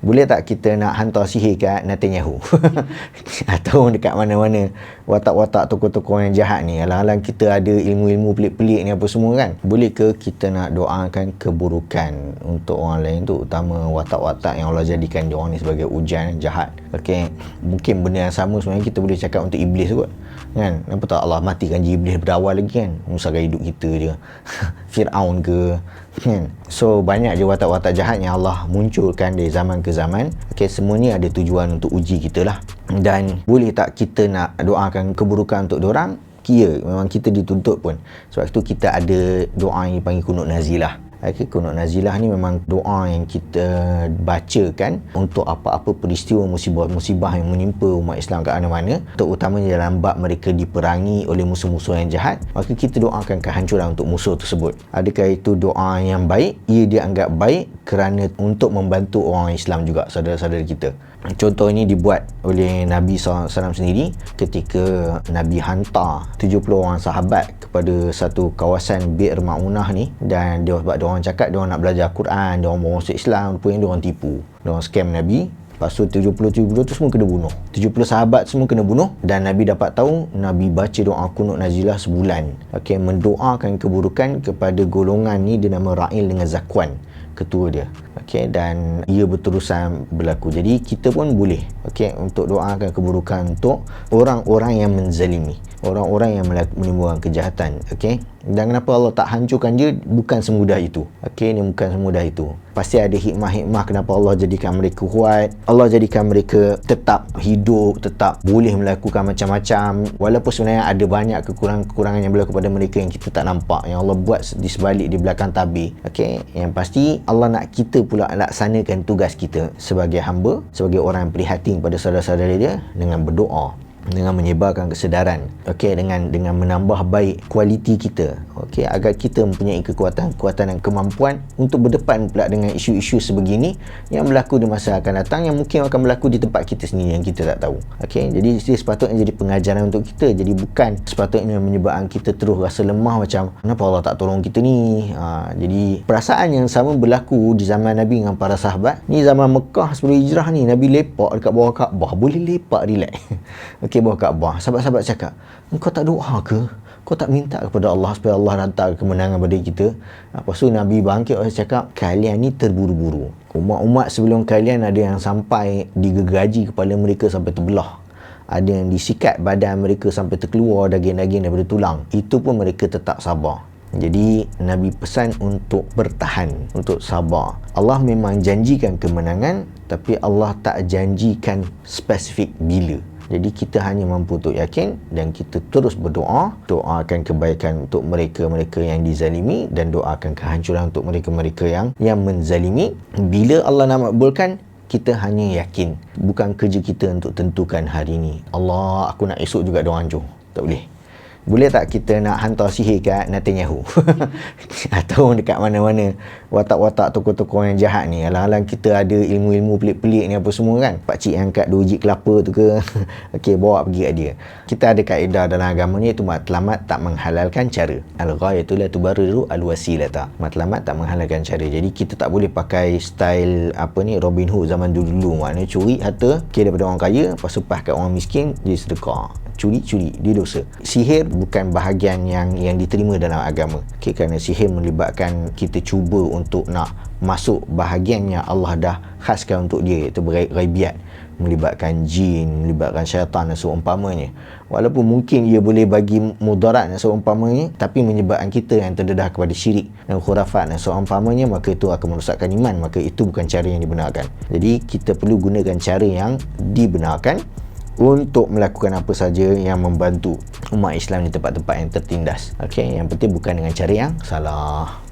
Boleh tak kita nak hantar sihir kat Netanyahu? Atau dekat mana-mana watak-watak tokoh-tokoh yang jahat ni. Alang-alang kita ada ilmu-ilmu pelik-pelik ni apa semua kan? Boleh ke kita nak doakan keburukan untuk orang lain tu? Utama watak-watak yang Allah jadikan dia orang ni sebagai ujian jahat. Okay. Mungkin benda yang sama sebenarnya kita boleh cakap untuk iblis kot. Kan? Kenapa tak Allah matikan iblis berawal lagi kan? Musahkan hidup kita je. Fir'aun ke? Kan? So banyak je watak-watak jahat yang Allah munculkan dari zaman ke zaman. Okay, semuanya ada tujuan untuk uji kita lah. Dan boleh tak kita nak doakan keburukan untuk orang? Kira memang kita dituntut pun. Sebab itu kita ada doa yang dipanggil kunut nazilah. Okay, kunut nazilah ni memang doa yang kita bacakan untuk apa-apa peristiwa musibah-musibah yang menimpa umat Islam kat mana-mana. Terutamanya dalam bab mereka diperangi oleh musuh-musuh yang jahat. Maka kita doakan kehancuran untuk musuh tersebut. Adakah itu doa yang baik? Ia dianggap baik kerana untuk membantu orang Islam juga saudara-saudara kita. Contoh ini dibuat oleh Nabi SAW sendiri ketika Nabi hantar 70 orang sahabat kepada satu kawasan Bir Ma'unah ni dan dia sebab dia orang cakap dia orang nak belajar Quran, dia orang masuk Islam, rupanya dia orang tipu. Dia orang scam Nabi. Lepas tu 70-70 tu semua kena bunuh. 70 sahabat semua kena bunuh dan Nabi dapat tahu Nabi baca doa kunut nazilah sebulan. Okey, mendoakan keburukan kepada golongan ni dinama Ra'il dengan Zakwan ketua dia. Okey dan ia berterusan berlaku. Jadi kita pun boleh okey untuk doakan keburukan untuk orang-orang yang menzalimi orang-orang yang menimbulkan kejahatan okey dan kenapa Allah tak hancurkan dia? Bukan semudah itu okey ini bukan semudah itu. Pasti ada hikmah-hikmah kenapa Allah jadikan mereka kuat. Allah jadikan mereka tetap hidup tetap boleh melakukan macam-macam. Walaupun sebenarnya ada banyak kekurangan-kekurangan yang berlaku pada mereka yang kita tak nampak yang Allah buat di sebalik di belakang tabir okey yang pasti Allah nak kita pula laksanakan tugas kita sebagai hamba sebagai orang yang prihatin pada saudara-saudara dia dengan berdoa dengan menyebarkan kesedaran okey dengan dengan menambah baik kualiti kita okey agar kita mempunyai kekuatan kekuatan dan kemampuan untuk berdepan pula dengan isu-isu sebegini yang berlaku di masa akan datang yang mungkin akan berlaku di tempat kita sendiri yang kita tak tahu. Okey jadi ini sepatutnya jadi pengajaran untuk kita jadi bukan sepatutnya menyebabkan kita terus rasa lemah macam kenapa Allah tak tolong kita ni? Ha, jadi perasaan yang sama berlaku di zaman Nabi dengan para sahabat. Ni zaman Mekah sebelum hijrah ni Nabi lepak dekat bawah Kaabah. Boleh lepak relax. Okey bawah Kaabah. Sahabat-sahabat cakap engkau tak doa ke kau tak minta kepada Allah supaya Allah hantar kemenangan pada kita. Lepas tu Nabi bangkit orang cakap kalian ni terburu-buru. Umat-umat sebelum kalian ada yang sampai digegaji kepala mereka sampai terbelah. Ada yang disikat badan mereka sampai terkeluar daging-daging daripada tulang. Itu pun mereka tetap sabar. Jadi Nabi pesan untuk bertahan, untuk sabar. Allah memang janjikan kemenangan tapi Allah tak janjikan spesifik bila. Jadi kita hanya mampu untuk yakin dan kita terus berdoa, doakan kebaikan untuk mereka-mereka yang dizalimi dan doakan kehancuran untuk mereka-mereka yang yang menzalimi. Bila Allah nak makbulkan, kita hanya yakin. Bukan kerja kita untuk tentukan hari ini. Allah, aku nak esok juga doa hancur. Tak boleh boleh tak kita nak hantar sihir kat Netanyahu? Atau dekat mana-mana watak-watak tokoh-tokoh yang jahat ni. Alang-alang kita ada ilmu-ilmu pelik-pelik ni apa semua kan? Pakcik yang kat dua jik kelapa tu ke? Ok bawa pergi kat dia. Kita ada kaedah dalam agama ni iaitu matlamat tak menghalalkan cara. Al-ghayatu la tubarriru al-wasilata. Matlamat tak menghalalkan cara. Jadi kita tak boleh pakai style apa ni Robin Hood zaman dulu-dulu. Maknanya curi harta okay, daripada orang kaya lepas tu kat orang miskin jadi sedekah curi-curi dia dosa sihir bukan bahagian yang yang diterima dalam agama okay, kerana sihir melibatkan kita cuba untuk nak masuk bahagian yang Allah dah khaskan untuk dia iaitu beraibiat melibatkan jin, melibatkan syaitan dan seumpamanya. Walaupun mungkin ia boleh bagi mudarat dan seumpamanya, tapi menyebabkan kita yang terdedah kepada syirik dan khurafat dan seumpamanya, maka itu akan merosakkan iman. Maka itu bukan cara yang dibenarkan. Jadi, kita perlu gunakan cara yang dibenarkan untuk melakukan apa saja yang membantu umat Islam di tempat-tempat yang tertindas. Okey, yang penting bukan dengan cara yang salah.